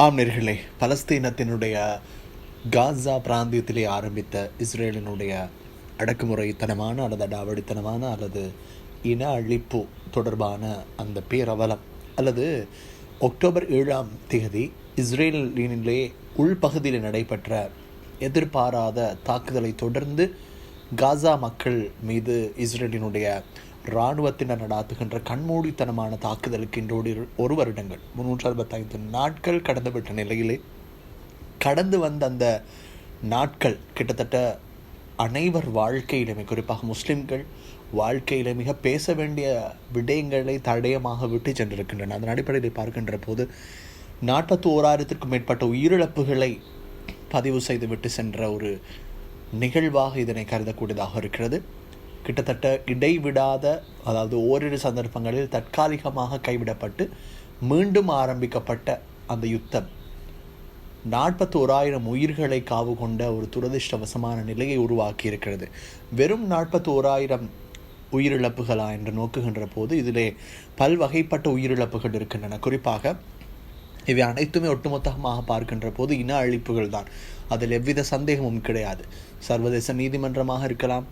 ஆம் நேர்களே பலஸ்தீனத்தினுடைய காசா பிராந்தியத்திலே ஆரம்பித்த இஸ்ரேலினுடைய அடக்குமுறைத்தனமான அல்லது அடாவடித்தனமான அல்லது இன அழிப்பு தொடர்பான அந்த பேரவலம் அல்லது அக்டோபர் ஏழாம் தேதி இஸ்ரேலினிலே உள்பகுதியில் நடைபெற்ற எதிர்பாராத தாக்குதலை தொடர்ந்து காசா மக்கள் மீது இஸ்ரேலினுடைய இராணுவத்தினர் நடாத்துகின்ற கண்மூடித்தனமான தாக்குதலுக்கு இன்றோடு ஒரு வருடங்கள். முன்னூற்று அறுபத்தைந்து நாட்கள் கடந்துவிட்ட நிலையிலே கடந்து வந்த அந்த நாட்கள் கிட்டத்தட்ட அனைவர் வாழ்க்கையிலுமே குறிப்பாக முஸ்லிம்கள் வாழ்க்கையில மிக பேச வேண்டிய விடயங்களை தடயமாக விட்டு சென்றிருக்கின்றன. அதன் அடிப்படையில் பார்க்கின்ற போது நாற்பத்தி ஓராயிரத்திற்கும் மேற்பட்ட உயிரிழப்புகளை பதிவு செய்து விட்டு சென்ற ஒரு நிகழ்வாக இதனை கருதக்கூடியதாக இருக்கிறது. கிட்டத்தட்ட இடைவிடாத அதாவது ஓரிரு சந்தர்ப்பங்களில் தற்காலிகமாக கைவிடப்பட்டு மீண்டும் ஆரம்பிக்கப்பட்ட அந்த யுத்தம் நாற்பத்தி ஓராயிரம் உயிர்களை காவு கொண்ட ஒரு துரதிர்ஷ்டவசமான நிலையை உருவாக்கி இருக்கிறது வெறும் நாற்பத்தி ஓராயிரம் உயிரிழப்புகளா என்று நோக்குகின்ற போது இதிலே பல்வகைப்பட்ட உயிரிழப்புகள் இருக்கின்றன. குறிப்பாக இவை அனைத்துமே ஒட்டுமொத்தமாக பார்க்கின்ற போது இன அழிப்புகள் தான் அதில் எவ்வித சந்தேகமும் கிடையாது. சர்வதேச நீதிமன்றமாக இருக்கலாம்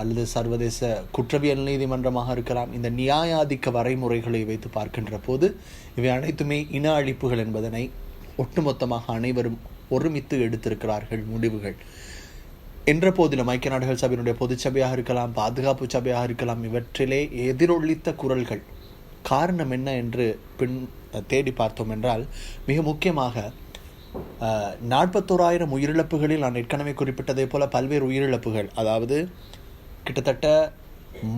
அல்லது சர்வதேச குற்றவியல் நீதிமன்றமாக இருக்கலாம் இந்த நியாயாதிக்க வரைமுறைகளை வைத்து பார்க்கின்ற போது இவை அனைத்துமே இன அழிப்புகள் என்பதனை ஒட்டுமொத்தமாக அனைவரும் ஒருமித்து எடுத்திருக்கிறார்கள் முடிவுகள். என்ற போதிலும் ஐக்கிய நாடுகள் சபையினுடைய பொதுச்சபையாக இருக்கலாம் பாதுகாப்பு சபையாக இருக்கலாம் இவற்றிலே எதிரொலித்த குரல்கள் காரணம் என்ன என்று பின் தேடி பார்த்தோம் என்றால் மிக முக்கியமாக நாற்பத்தோராயிரம் உயிரிழப்புகளில் நான் ஏற்கனவே குறிப்பிட்டதை போல பல்வேறு உயிரிழப்புகள் அதாவது கிட்டத்தட்ட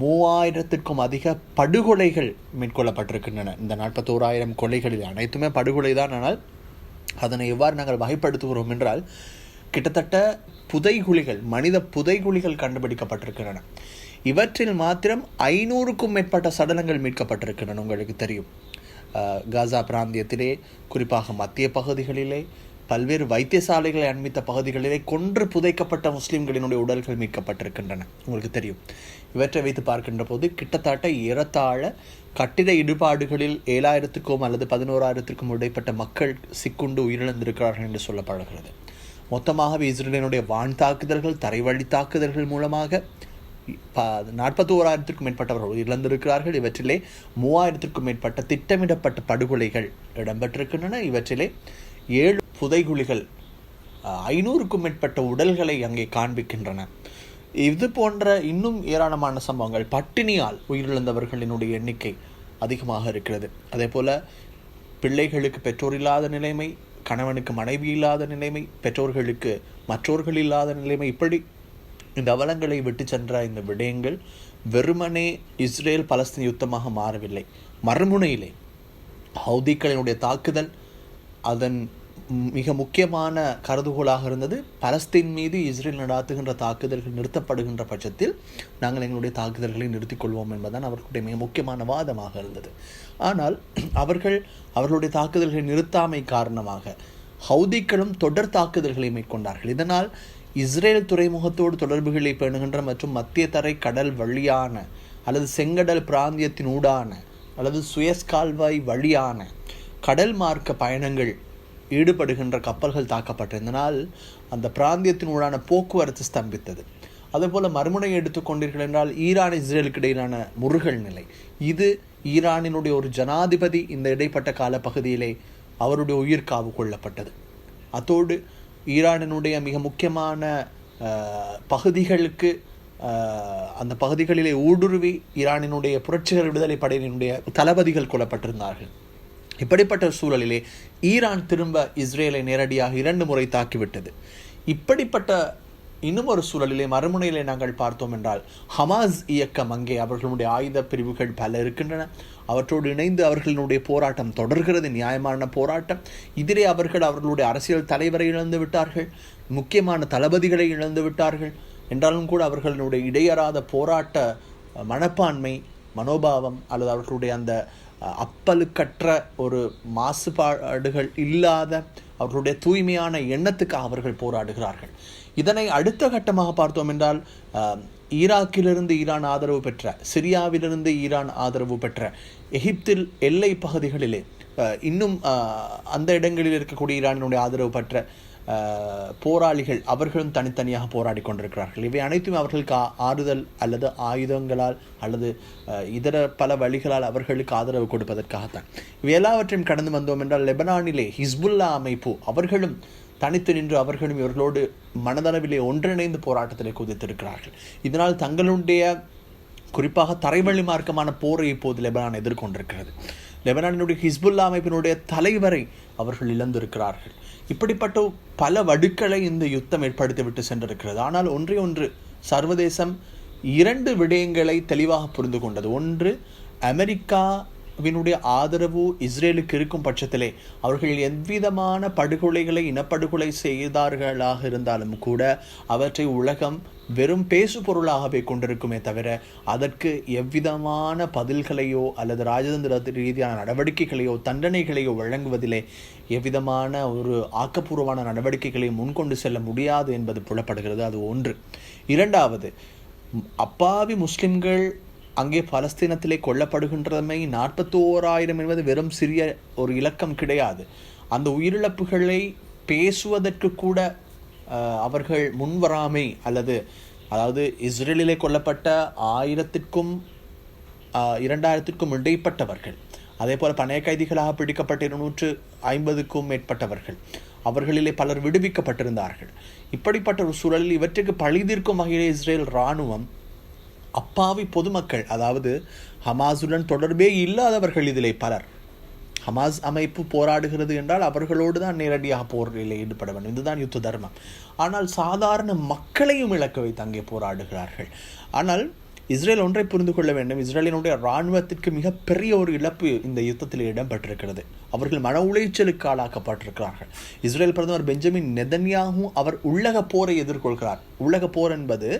மூவாயிரத்திற்கும் அதிக படுகொலைகள் மேற்கொள்ளப்பட்டிருக்கின்றன. இந்த நாற்பத்தோராயிரம் கொலைகளில் அனைத்துமே படுகொலை தான். ஆனால் அதனை எவ்வாறு நாங்கள் வகைப்படுத்துகிறோம் என்றால் கிட்டத்தட்ட புதைகுழிகள் மனித புதைகுழிகள் கண்டுபிடிக்கப்பட்டிருக்கின்றன. இவற்றில் மாத்திரம் ஐநூறுக்கும் மேற்பட்ட சடலங்கள் மீட்கப்பட்டிருக்கின்றன உங்களுக்கு தெரியும். காசா பிராந்தியத்திலே குறிப்பாக மத்திய பகுதிகளிலே பல்வேறு வைத்தியசாலைகளை அண்மித்த பகுதிகளிலே கொன்று புதைக்கப்பட்ட முஸ்லீம்களினுடைய உடல்கள் மீட்கப்பட்டிருக்கின்றன. உங்களுக்கு தெரியும். இவற்றை வைத்து பார்க்கின்ற போது கிட்டத்தட்ட ஏறத்தாழ கட்டிட இடுபாடுகளில் ஏழாயிரத்துக்கும் அல்லது பதினோராயிரத்திற்கும் இடைப்பட்ட மக்கள் சிக்குண்டு உயிரிழந்திருக்கிறார்கள் என்று சொல்லப்படுகிறது. மொத்தமாகவே இஸ்ரேலினுடைய வான் தாக்குதல்கள் தரைவழி தாக்குதல்கள் மூலமாக நாற்பத்தி ஓராயிரத்திற்கும் மேற்பட்டவர்கள் இழந்திருக்கிறார்கள். இவற்றிலே மூவாயிரத்திற்கும் மேற்பட்ட திட்டமிடப்பட்ட படுகொலைகள் இடம்பெற்றிருக்கின்றன. இவற்றிலே ஏழு புதைகுழிகள் ஐநூறுக்கும் மேற்பட்ட உடல்களை அங்கே காண்பிக்கின்றன. இது போன்ற இன்னும் ஏராளமான சம்பவங்கள் பட்டினியால் உயிரிழந்தவர்களினுடைய எண்ணிக்கை அதிகமாக இருக்கிறது. அதே போல பிள்ளைகளுக்கு பெற்றோர் இல்லாத நிலைமை கணவனுக்கு மனைவி இல்லாத நிலைமை பெற்றோர்களுக்கு மற்றோர்கள் இல்லாத நிலைமை இப்படி இந்த அவலங்களை விட்டு சென்ற இந்த விடயங்கள் வெறுமனே இஸ்ரேல் பலஸ்தீன் யுத்தமாக மாறவில்லை. மறுமுனையிலே ஹவுதிக்களினுடைய தாக்குதல் அதன் மிக முக்கியமான கருதுகோளாக இருந்தது. பலஸ்தீன் மீது இஸ்ரேல் நடாத்துகின்ற தாக்குதல்கள் நிறுத்தப்படுகின்ற பட்சத்தில் நாங்கள் எங்களுடைய தாக்குதல்களை நிறுத்திக் கொள்வோம் என்பதுதான் அவர்களுடைய மிக முக்கியமான வாதமாக இருந்தது. ஆனால் அவர்கள் அவர்களுடைய தாக்குதல்களை நிறுத்தாமை காரணமாக ஹவுதிக்களும் தொடர் தாக்குதல்களை மேற்கொண்டார்கள். இதனால் இஸ்ரேல் துறைமுகத்தோடு தொடர்புகளை பேணுகின்ற மற்றும் மத்திய தரை கடல் வழியான அல்லது செங்கடல் பிராந்தியத்தின் ஊடான அல்லது சுயஸ் கால்வாய் வழியான கடல் மார்க்க பயணங்கள் ஈடுபடுகின்ற கப்பல்கள் தாக்கப்பட்டிருந்தனால் அந்த பிராந்தியத்தின் ஊடான போக்குவரத்து ஸ்தம்பித்தது. அதேபோல மறுமுனை எடுத்துக்கொண்டீர்கள் என்றால் ஈரான் இஸ்ரேலுக்கு இடையிலான முருகல் நிலை. இது ஈரானினுடைய ஒரு ஜனாதிபதி இந்த இடைப்பட்ட கால பகுதியிலே அவருடைய உயிர் காவு கொள்ளப்பட்டது. அத்தோடு ஈரானினுடைய மிக முக்கியமான பகுதிகளுக்கு அந்த பகுதிகளிலே ஊடுருவி ஈரானினுடைய புரட்சிகர விடுதலை படையினுடைய தளபதிகள் கொல்லப்பட்டிருந்தார்கள். இப்படிப்பட்ட சூழலிலே ஈரான் திரும்ப இஸ்ரேலை நேரடியாக இரண்டு முறை தாக்கிவிட்டது. இப்படிப்பட்ட இன்னும் ஒரு சூழலிலே மறுமுனையிலே நாங்கள் பார்த்தோம் என்றால் ஹமாஸ் இயக்கம் அங்கே அவர்களுடைய ஆயுத பிரிவுகள் பல இருக்கின்றன. அவற்றோடு இணைந்து அவர்களுடைய போராட்டம் தொடர்கிறது நியாயமான போராட்டம். இதிலே அவர்கள் அவர்களுடைய அரசியல் தலைவரை இழந்து விட்டார்கள் முக்கியமான தளபதிகளை இழந்து விட்டார்கள். என்றாலும் கூட அவர்களுடைய இடையறாத போராட்ட மனப்பான்மை மனோபாவம் அல்லது அவர்களுடைய அந்த அப்பலுக்கற்ற ஒரு மாசுபாடுகள் இல்லாத அவர்களுடைய தூய்மையான எண்ணத்துக்காக அவர்கள் போராடுகிறார்கள். இதனை அடுத்த கட்டமாக பார்த்தோம் என்றால் ஈராக்கிலிருந்து ஈரான் ஆதரவு பெற்ற சிரியாவிலிருந்து ஈரான் ஆதரவு பெற்ற எகிப்தில் எல்லை பகுதிகளிலே இன்னும் அந்த இடங்களில் இருக்கக்கூடிய ஈரானினுடைய ஆதரவு பெற்ற போராளிகள் அவர்களும் தனித்தனியாக போராடி கொண்டிருக்கிறார்கள். இவை அனைத்தும் அவர்களுக்கு ஆறுதல் அல்லது ஆயுதங்களால் அல்லது இதர பல வழிகளால் அவர்களுக்கு ஆதரவு கொடுப்பதற்காகத்தான். இவை எல்லாவற்றையும் கடந்து வந்தோம் என்றால் லெபனானிலே ஹிஸ்புல்லா அமைப்பு அவர்களும் தனித்து நின்று அவர்களும் இவர்களோடு மனதளவிலே ஒன்றிணைந்து போராட்டத்திலே குதித்திருக்கிறார்கள். இதனால் தங்களுடைய குறிப்பாக தரைவழி மார்க்கமான போரை இப்போது லெபனான் எதிர்கொண்டிருக்கிறது. லெபனானினுடைய ஹிஸ்புல்லா அமைப்பினுடைய தலைவரை அவர்கள் இழந்திருக்கிறார்கள். இப்படிப்பட்ட பல வடுக்களை இந்த யுத்தம் ஏற்படுத்திவிட்டு சென்றிருக்கிறது. ஆனால் ஒன்றே ஒன்று சர்வதேசம் இரண்டு விடயங்களை தெளிவாக புரிந்து கொண்டது. ஒன்று அமெரிக்கா அமெரிக்காவினுடைய ஆதரவு இஸ்ரேலுக்கு இருக்கும் பட்சத்திலே அவர்கள் எவ்விதமான படுகொலைகளை இனப்படுகொலை செய்தார்களாக இருந்தாலும் கூட அவற்றை உலகம் வெறும் பேசு பொருளாகவே கொண்டிருக்குமே தவிர அதற்கு எவ்விதமான பதில்களையோ அல்லது ராஜதந்திர ரீதியான நடவடிக்கைகளையோ தண்டனைகளையோ வழங்குவதிலே எவ்விதமான ஒரு ஆக்கப்பூர்வமான நடவடிக்கைகளை முன்கொண்டு செல்ல முடியாது என்பது புலப்படுகிறது. அது ஒன்று. இரண்டாவது அப்பாவி முஸ்லிம்கள் அங்கே பலஸ்தீனத்திலே கொல்லப்படுகின்றமை நாற்பத்தி ஓராயிரம் என்பது வெறும் சிறிய ஒரு இலக்கம் கிடையாது. அந்த உயிரிழப்புகளை பேசுவதற்கு கூட அவர்கள் முன்வராமை அல்லது அதாவது இஸ்ரேலிலே கொல்லப்பட்ட ஆயிரத்திற்கும் இரண்டாயிரத்திற்கும் இடைப்பட்டவர்கள். அதே போல் பணைய கைதிகளாக பிடிக்கப்பட்ட இருநூற்று ஐம்பதுக்கும் மேற்பட்டவர்கள். அவர்களிலே பலர் விடுவிக்கப்பட்டிருந்தார்கள். இப்படிப்பட்ட ஒரு சூழலில் இவற்றுக்கு பழிதீர்க்கும் வகையிலே இஸ்ரேல் இராணுவம் அப்பாவி பொதுமக்கள் அதாவது ஹமாஸுடன் தொடர்பே இல்லாதவர்கள் இதிலே பலர். ஹமாஸ் அமைப்பு போராடுகிறது என்றால் அவர்களோடு தான் நேரடியாக போரில் ஈடுபட வேண்டும். இதுதான் யுத்த தர்மம். ஆனால் சாதாரண மக்களையும் இழக்க வைத்து அங்கே போராடுகிறார்கள். ஆனால் இஸ்ரேல் ஒன்றை புரிந்து கொள்ள வேண்டும். இஸ்ரேலினுடைய இராணுவத்திற்கு மிகப்பெரிய ஒரு இழப்பு இந்த யுத்தத்தில் இடம்பெற்றிருக்கிறது. அவர்கள் மன உளைச்சலுக்கு ஆளாக்கப்பட்டிருக்கிறார்கள். இஸ்ரேல் பிரதமர் பெஞ்சமின் நெதன்யாவும் அவர் உள்ளக போரை எதிர்கொள்கிறார். உள்ளக போர் என்பது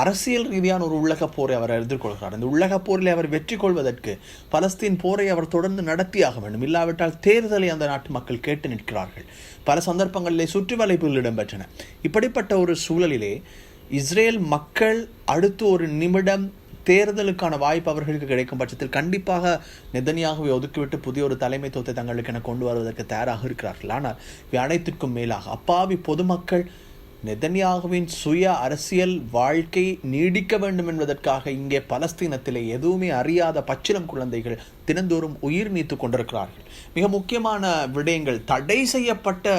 அரசியல் ரீதியான ஒரு உள்ளக போரை அவர் எதிர்கொள்கிறார். இந்த உள்ளக போரில் அவர் வெற்றி கொள்வதற்கு பலஸ்தீன் போரை அவர் தொடர்ந்து நடத்தியாக வேண்டும். இல்லாவிட்டால் தேர்தலை அந்த நாட்டு மக்கள் கேட்டு நிற்கிறார்கள். பல சந்தர்ப்பங்களிலே சுற்றி வளைப்புகள் இடம்பெற்றன. இப்படிப்பட்ட ஒரு சூழலிலே இஸ்ரேல் மக்கள் அடுத்து ஒரு நிமிடம் தேர்தலுக்கான வாய்ப்பு அவர்களுக்கு கிடைக்கும் பட்சத்தில் கண்டிப்பாக நெதனியாகவே ஒதுக்கிவிட்டு புதிய ஒரு தலைமைத்துவத்தை தங்களுக்கு என கொண்டு வருவதற்கு தயாராக இருக்கிறார்கள். ஆனால் இவை அனைத்திற்கும் மேலாக அப்பாவி பொதுமக்கள் நெதன்யாகுவின் சுய அரசியல் வாழ்க்கை நீடிக்க வேண்டும் என்பதற்காக இங்கே பலஸ்தீனத்திலே எதுவுமே அறியாத பச்சிலம் குழந்தைகள் தினந்தோறும் உயிர் நீத்து கொண்டிருக்கிறார்கள். மிக முக்கியமான விடயங்கள் தடை செய்யப்பட்ட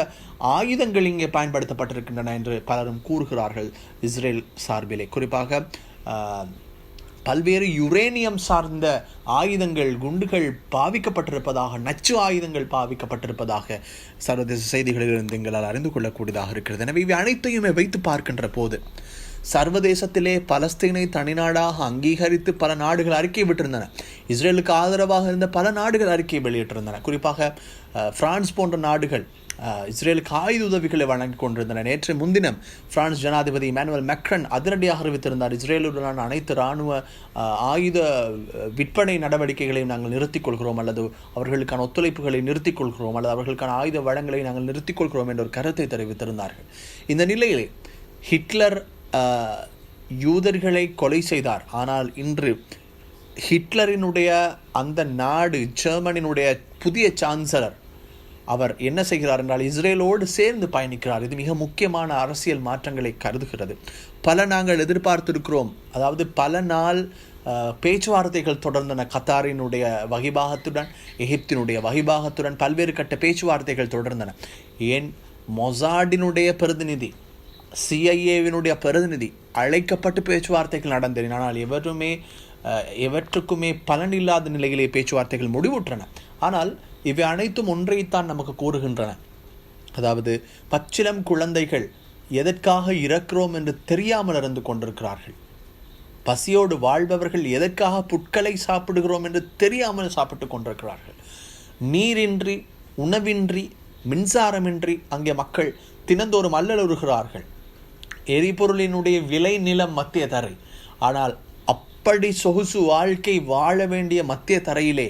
ஆயுதங்கள் இங்கே பயன்படுத்தப்பட்டிருக்கின்றன என்று பலரும் கூறுகிறார்கள் இஸ்ரேல் சார்பிலே. குறிப்பாக பல்வேறு யுரேனியம் சார்ந்த ஆயுதங்கள் குண்டுகள் பாவிக்கப்பட்டிருப்பதாக நச்சு ஆயுதங்கள் பாவிக்கப்பட்டிருப்பதாக சர்வதேச செய்திகளிலிருந்து எங்களால் அறிந்து கொள்ளக்கூடியதாக இருக்கிறது. எனவே இவை அனைத்தையுமே வைத்து பார்க்கின்ற போது சர்வதேசத்திலே பலஸ்தீனை தனிநாடாக அங்கீகரித்து பல நாடுகள் அறிக்கை விட்டிருந்தன. இஸ்ரேலுக்கு ஆதரவாக இருந்த பல நாடுகள் அறிக்கை வெளியிட்டிருந்தன. குறிப்பாக பிரான்ஸ் போன்ற நாடுகள் இஸ்ரேலுக்கு ஆயுத உதவிகளை வழங்கிக் கொண்டிருந்தன. நேற்று முன்தினம் பிரான்ஸ் ஜனாதிபதி இமானுவல் மெக்ரன் அதிரடியாக அறிவித்திருந்தார். இஸ்ரேலுடனான அனைத்து இராணுவ ஆயுத விற்பனை நடவடிக்கைகளையும் நாங்கள் நிறுத்திக் கொள்கிறோம் அல்லது அவர்களுக்கான ஒத்துழைப்புகளை நிறுத்திக் கொள்கிறோம் அல்லது அவர்களுக்கான ஆயுத வளங்களை நாங்கள் நிறுத்திக் கொள்கிறோம் என்ற ஒரு கருத்தை தெரிவித்திருந்தார்கள். இந்த நிலையில் ஹிட்லர் யூதர்களை கொலை செய்தார். ஆனால் இன்று ஹிட்லரினுடைய அந்த நாடு ஜெர்மனினுடைய புதிய சான்சலர் அவர் என்ன செய்கிறார் என்றால் இஸ்ரேலோடு சேர்ந்து பயணிக்கிறார். இது மிக முக்கியமான அரசியல் மாற்றங்களை கருதுகிறது. பல நாங்கள் எதிர்பார்த்திருக்கிறோம். அதாவது பல நாள் பேச்சுவார்த்தைகள் தொடர்ந்தன கத்தாரினுடைய வகிபாகத்துடன் எகிப்தினுடைய வகிபாகத்துடன். பல்வேறு கட்ட பேச்சுவார்த்தைகள் தொடர்ந்தன. ஏன்? மொசாடினுடைய பிரதிநிதி சிஐஏவினுடைய பிரதிநிதி அழைக்கப்பட்டு பேச்சுவார்த்தைகள் நடந்தன. ஆனால் எவருமே எவற்றுக்குமே பலன் இல்லாத நிலையிலே பேச்சுவார்த்தைகள் முடிவுற்றன. ஆனால் இவை அனைத்தும் ஒன்றைத்தான் நமக்கு கூறுகின்றன. அதாவது பச்சிலம் குழந்தைகள் எதற்காக இறக்கிறோம் என்று தெரியாமல் இருந்து கொண்டிருக்கிறார்கள்? பசியோடு வாழ்பவர்கள் எதற்காக புட்களை சாப்பிடுகிறோம் என்று தெரியாமல் சாப்பிட்டு கொண்டிருக்கிறார்கள்? நீரின்றி உணவின்றி மின்சாரமின்றி அங்கே மக்கள் தினந்தோறும் அல்லலுறுகிறார்கள். எரிபொருளினுடைய விலை நிலம் மத்திய தரை. ஆனால் அப்படி சொகுசு வாழ்க்கை வாழ வேண்டிய மத்திய தரையிலே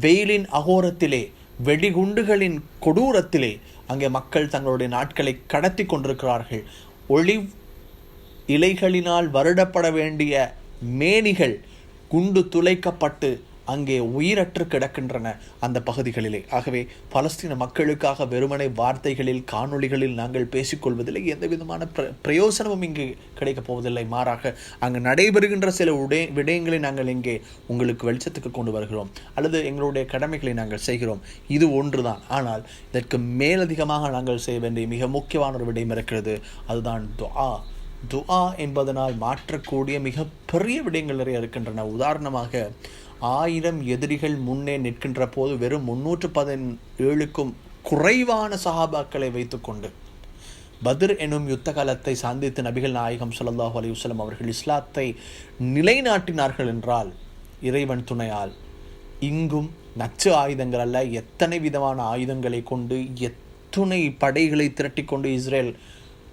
வெயிலின் அகோரத்திலே வெடிகுண்டுகளின் கொடூரத்திலே அங்கே மக்கள் தங்களுடைய நாட்களை கடத்தி கொண்டிருக்கிறார்கள். ஒளி இலைகளினால் வருடப்பட வேண்டிய மேனிகள் குண்டு துளைக்கப்பட்டு அங்கே உயிரற்று கிடக்கின்றன அந்த பகுதிகளிலே. ஆகவே பலஸ்தீன மக்களுக்காக வெறுமனை வார்த்தைகளில் காணொளிகளில் நாங்கள் பேசிக்கொள்வதில்லை. எந்த விதமான பிர பிரயோசனமும் இங்கு கிடைக்கப் போவதில்லை. மாறாக அங்கு நடைபெறுகின்ற சில உடை விடயங்களை நாங்கள் இங்கே உங்களுக்கு வெளிச்சத்துக்கு கொண்டு வருகிறோம். அல்லது எங்களுடைய கடமைகளை நாங்கள் செய்கிறோம். இது ஒன்றுதான். ஆனால் இதற்கு மேலதிகமாக நாங்கள் செய்ய வேண்டிய மிக முக்கியமான ஒரு விடயம் இருக்கிறது. அதுதான் துஆ. துஆ என்பதனால் மாற்றக்கூடிய மிக பெரிய விடயங்கள் நிறைய இருக்கின்றன. உதாரணமாக ஆயிரம் எதிரிகள் முன்னே நிற்கின்ற போது வெறும் முன்னூற்று பதினேழுக்கும் குறைவான சஹாபாக்களை வைத்துக்கொண்டு பத்ர் எனும் யுத்த காலத்தை சாந்தித்து நபிகள் நாயகம் ஸல்லல்லாஹு அலைஹி அவர்கள் இஸ்லாத்தை நிலைநாட்டினார்கள் என்றால் இறைவன் துணையால் இங்கும் நச்சு ஆயுதங்கள் அல்ல எத்தனை விதமான ஆயுதங்களை கொண்டு எத்துணை படைகளை திரட்டிக்கொண்டு இஸ்ரேல்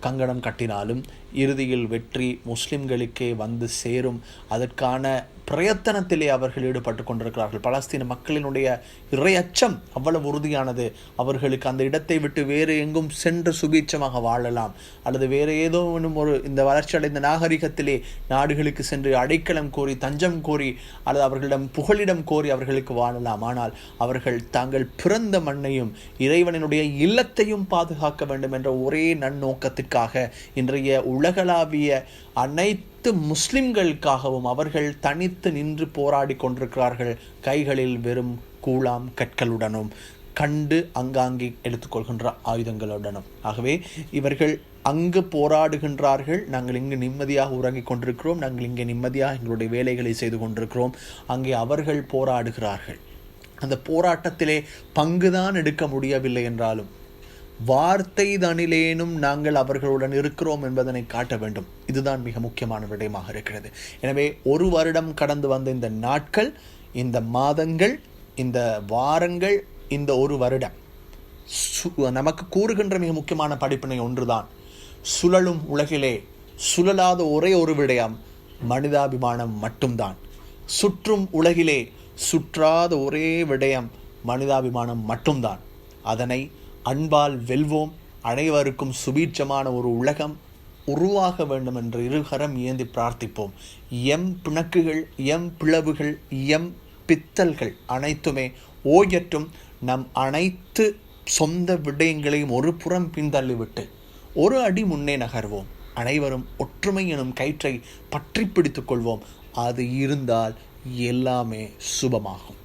கங்கணம் கட்டினாலும் இறுதியில் வெற்றி முஸ்லிம்களுக்கே வந்து சேரும். அதற்கான பிரயத்தனத்திலே அவர்கள் ஈடுபட்டு கொண்டிருக்கிறார்கள். பலஸ்தீன மக்களினுடைய இறையச்சம் அவ்வளவு உறுதியானது. அவர்களுக்கு அந்த இடத்தை விட்டு வேறு எங்கும் சென்று சுபீட்சமாக வாழலாம். அல்லது வேறு ஏதோ ஒன்றும் ஒரு இந்த வளர்ச்சி அடைந்த நாகரிகத்திலே நாடுகளுக்கு சென்று அடைக்கலம் கோரி தஞ்சம் கோரி அல்லது அவர்களிடம் புகலிடம் கோரி அவர்களுக்கு வாழலாம். ஆனால் அவர்கள் தாங்கள் பிறந்த மண்ணையும் இறைவனினுடைய இல்லத்தையும் பாதுகாக்க வேண்டும் என்ற ஒரே நன்னோக்கத்திற்காக இன்றைய உலகளாவிய அனைத்து முஸ்லிம்களுக்காகவும் அவர்கள் தனித்து நின்று போராடி கொண்டிருக்கிறார்கள். கைகளில் வெறும் கூழாம் கற்களுடனும் கண்டு அங்காங்கே எடுத்துக்கொள்கின்ற ஆயுதங்களுடனும். ஆகவே இவர்கள் அங்கு போராடுகின்றார்கள். நாங்கள் இங்கு நிம்மதியாக உறங்கிக் கொண்டிருக்கிறோம். நாங்கள் இங்கே நிம்மதியாக எங்களுடைய வேலைகளை செய்து கொண்டிருக்கிறோம். அங்கே அவர்கள் போராடுகிறார்கள். அந்த போராட்டத்திலே பங்குதான் எடுக்க முடியவில்லை என்றாலும் வார்த்தை தனிலேனும் நாங்கள் அவர்களுடன் இருக்கிறோம் என்பதனை காட்ட வேண்டும். இதுதான் மிக முக்கியமான விடயமாக இருக்கிறது. எனவே ஒரு வருடம் கடந்து வந்த இந்த நாட்கள் இந்த மாதங்கள் இந்த வாரங்கள் இந்த ஒரு வருடம் சு- நமக்கு கூறுகின்ற மிக முக்கியமான படிப்பினை ஒன்றுதான். சுழலும் உலகிலே சுழலாத ஒரே ஒரு விடயம் மனிதாபிமானம் மட்டும்தான். சுற்றும் உலகிலே சுற்றாத ஒரே விடயம் மனிதாபிமானம் மட்டும்தான். அதனை அன்பால் வெல்வோம். அனைவருக்கும் சுபீட்சமான ஒரு உலகம் உருவாக வேண்டும் என்று இருகரம் ஏந்தி பிரார்த்திப்போம். எம் பிணக்குகள் எம் பிளவுகள் எம் பித்தல்கள் அனைத்துமே ஓயற்றும் நம் அனைத்து சொந்த விடயங்களையும் ஒரு புறம் பின்தள்ளிவிட்டு ஒரு அடி முன்னே நகர்வோம். அனைவரும் ஒற்றுமை எனும் கயிற்றை பற்றி பிடித்துக் கொள்வோம். அது இருந்தால் எல்லாமே சுபமாகும்.